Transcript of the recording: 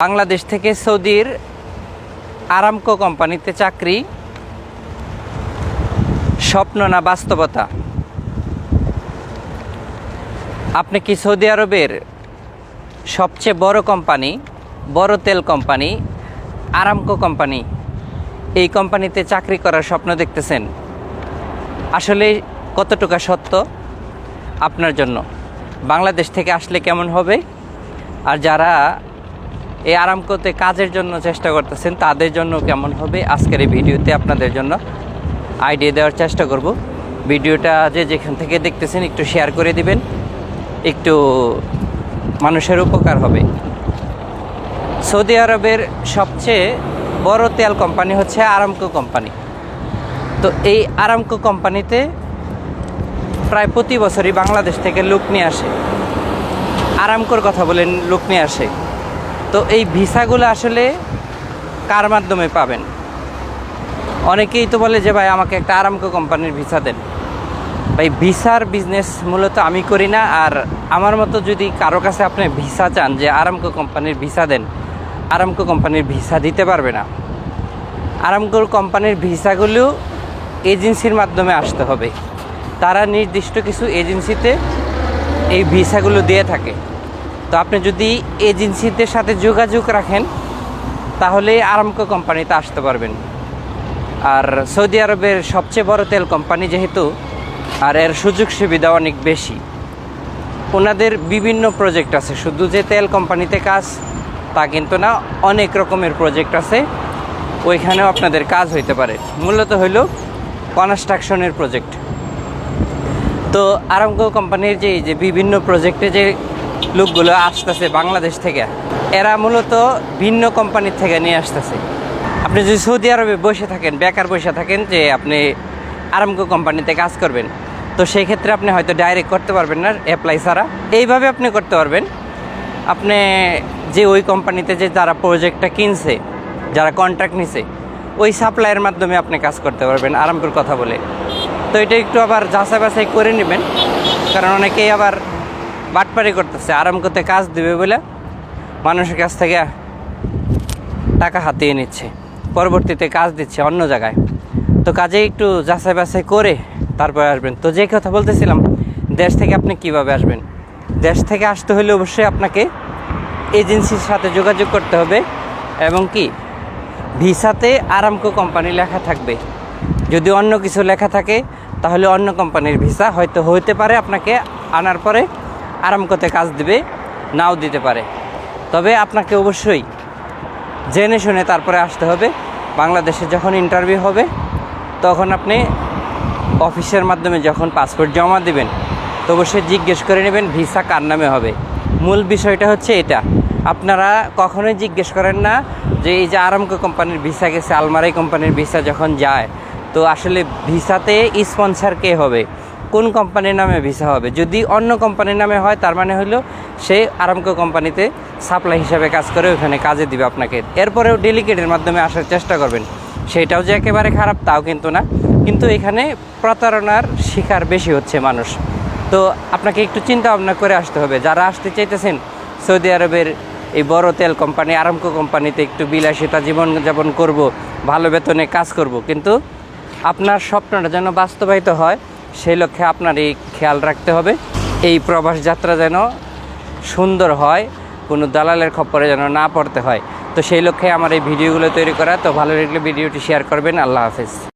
বাংলাদেশ থেকে সৌদির আরামকো কোম্পানিতে চাকরি, স্বপ্ন না বাস্তবতা? আপনি কি সৌদি আরবের সবচেয়ে বড় কোম্পানি, বড় তেল কোম্পানি, আরামকো কোম্পানি, এই কোম্পানিতে চাকরি করার স্বপ্ন দেখতেছেন? আসলে কতটুকু সত্য? আপনার জন্য। বাংলাদেশ থেকে আসলে কেমন হবে? আর যারা এই আরামকোতে কাজের জন্য চেষ্টা করতেছেন, তাদের জন্য কেমন হবে আজকের এই ভিডিওতে আপনাদের জন্য আইডিয়া দেওয়ার চেষ্টা করব। ভিডিওটা যে যেখান থেকে দেখতেছেন একটু শেয়ার করে দিবেন, একটু মানুষের উপকার হবে। সৌদি আরবের সবচেয়ে বড় তেল কোম্পানি হচ্ছে আরামকো কোম্পানি তো এই আরামকো কোম্পানিতে প্রায় প্রতি বছরই বাংলাদেশ থেকে লোক নিয়ে আসে। আরামকোর কথা বলেন, লোক নিয়ে আসে। তো এই ভিসাগুলো আসলে কার মাধ্যমে পাবেন? অনেকেই তো বলে যে, ভাই, আমাকে একটা আরামকো কোম্পানির ভিসা দেন। ভাই, ভিসার বিজনেস মূলত আমি করি না। আর আমার মতো যদি কারও কাছে আপনি ভিসা চান, যে আরামকো কোম্পানির ভিসা দেন, আরামকো কোম্পানির ভিসা দিতে পারবে না। আরামকোর কোম্পানির ভিসাগুলো এজেন্সির মাধ্যমে আসতে হবে। তারা নির্দিষ্ট কিছু এজেন্সিতে এই ভিসাগুলো দিয়ে থাকে। তো আপনি যদি এজেন্সিদের সাথে যোগাযোগ রাখেন, তাহলে আরামকো কোম্পানিতে আসতে পারবেন। আর সৌদি আরবের সবচেয়ে বড় তেল কোম্পানি যেহেতু, আর এর সুযোগ সুবিধা অনেক বেশি। ওনাদের বিভিন্ন প্রজেক্ট আছে, শুধু যে তেল কোম্পানিতে কাজ, তা কিন্তু না, অনেক রকমের প্রজেক্ট আছে। ওইখানেও আপনাদের কাজ হইতে পারে। মূলত হইল কনস্ট্রাকশনের প্রজেক্ট। তো আরামকো কোম্পানির যে যে বিভিন্ন প্রজেক্টে যে লোকগুলো আসতেছে বাংলাদেশ থেকে। এরা মূলত ভিন্ন কোম্পানির থেকে নিয়ে আসতেছে। আপনি যদি সৌদি আরবে বসে থাকেন, বেকার বসে থাকেন যে আপনি আরামকো কোম্পানিতে কাজ করবেন, তো সেই ক্ষেত্রে আপনি হয়তো ডাইরেক্ট করতে পারবেন না অ্যাপ্লাই ছাড়া। এইভাবে আপনি করতে পারবেন। আপনি যে ওই কোম্পানিতে যে যারা প্রজেক্টটা কিনছে, যারা কন্ট্রাক্ট নিছে, ওই সাপ্লাইয়ের মাধ্যমে আপনি কাজ করতে পারবেন, আরামকোর কথা বলে। তো এটা একটু আবার যাচাই বাছাই করে নেবেন, কারণ অনেকেই আবার বাটপারি করতেছে, আরাম করতে কাজ দিবে বলে মানুষের কাছ থেকে টাকা হাতিয়ে নিচ্ছে। পরবর্তীতে কাজ দিচ্ছে অন্য জায়গায়। তো কাজে একটু যাচাই বাছাই করে তারপরে আসবেন। তো যে কথা বলতেছিলাম, দেশ থেকে আপনি কীভাবে আসবেন? দেশ থেকে আসতে হলে অবশ্যই আপনাকে এজেন্সির সাথে যোগাযোগ করতে হবে এবং কি, ভিসাতে আরামকো কোম্পানি লেখা থাকবে। যদি অন্য কিছু লেখা থাকে, তাহলে অন্য কোম্পানির ভিসা হয়তো হইতে পারে আপনাকে আনার পরে। আরামকোতে কাজ দিবে, নাও দিতে পারে। তবে আপনাকে অবশ্যই জেনে শুনে তারপরে আসতে হবে। বাংলাদেশে যখন ইন্টারভিউ হবে, তখন আপনি অফিসের মাধ্যমে যখন পাসপোর্ট জমা দিবেন, তো অবশ্যই জিজ্ঞেস করে নেবেন ভিসা কার নামে হবে। মূল বিষয়টা হচ্ছে এটা। আপনারা কখনোই জিজ্ঞেস করেন না যে এই যে আরামকো কোম্পানির ভিসা গেছে আলমারাই কোম্পানির ভিসা যখন যায়, তো আসলে ভিসাতে স্পন্সার কে হবে? কোন কোম্পানির নামে ভিসা হবে? যদি অন্য কোম্পানির নামে হয়, তার মানে হলো সে আরামকো কোম্পানিতে সাপ্লাই হিসাবে কাজ করে ওখানে কাজে দিবে আপনাকে। এরপরেও ডেলিকেটের মাধ্যমে আসার চেষ্টা করবেন। সেটাও যে একেবারে খারাপ, তাও কিন্তু না। কিন্তু এখানে প্রতারণার শিকার বেশি হচ্ছে মানুষ। তো আপনাকে একটু চিন্তা ভাবনা করে আসতে হবে। যারা আসতে চাইতেছেন, সৌদি আরবের এই বড় তেল কোম্পানি আরামকো কোম্পানিতে একটু বিলাসিতা জীবনযাপন করব, ভালো বেতনে কাজ করব। কিন্তু আপনার স্বপ্নটা যেন বাস্তবায়িত হয় সেই লক্ষ্যে আপনার এই খেয়াল রাখতে হবে। এই প্রবাস যাত্রা যেন সুন্দর হয়, কোনো দালালের খপ্পরে যেন না পড়তে হয়। তো সেই লক্ষ্যে আমার এই ভিডিওগুলো তৈরি করা। তো ভালো লাগলে ভিডিওটি শেয়ার করবেন। আল্লাহ হাফেজ।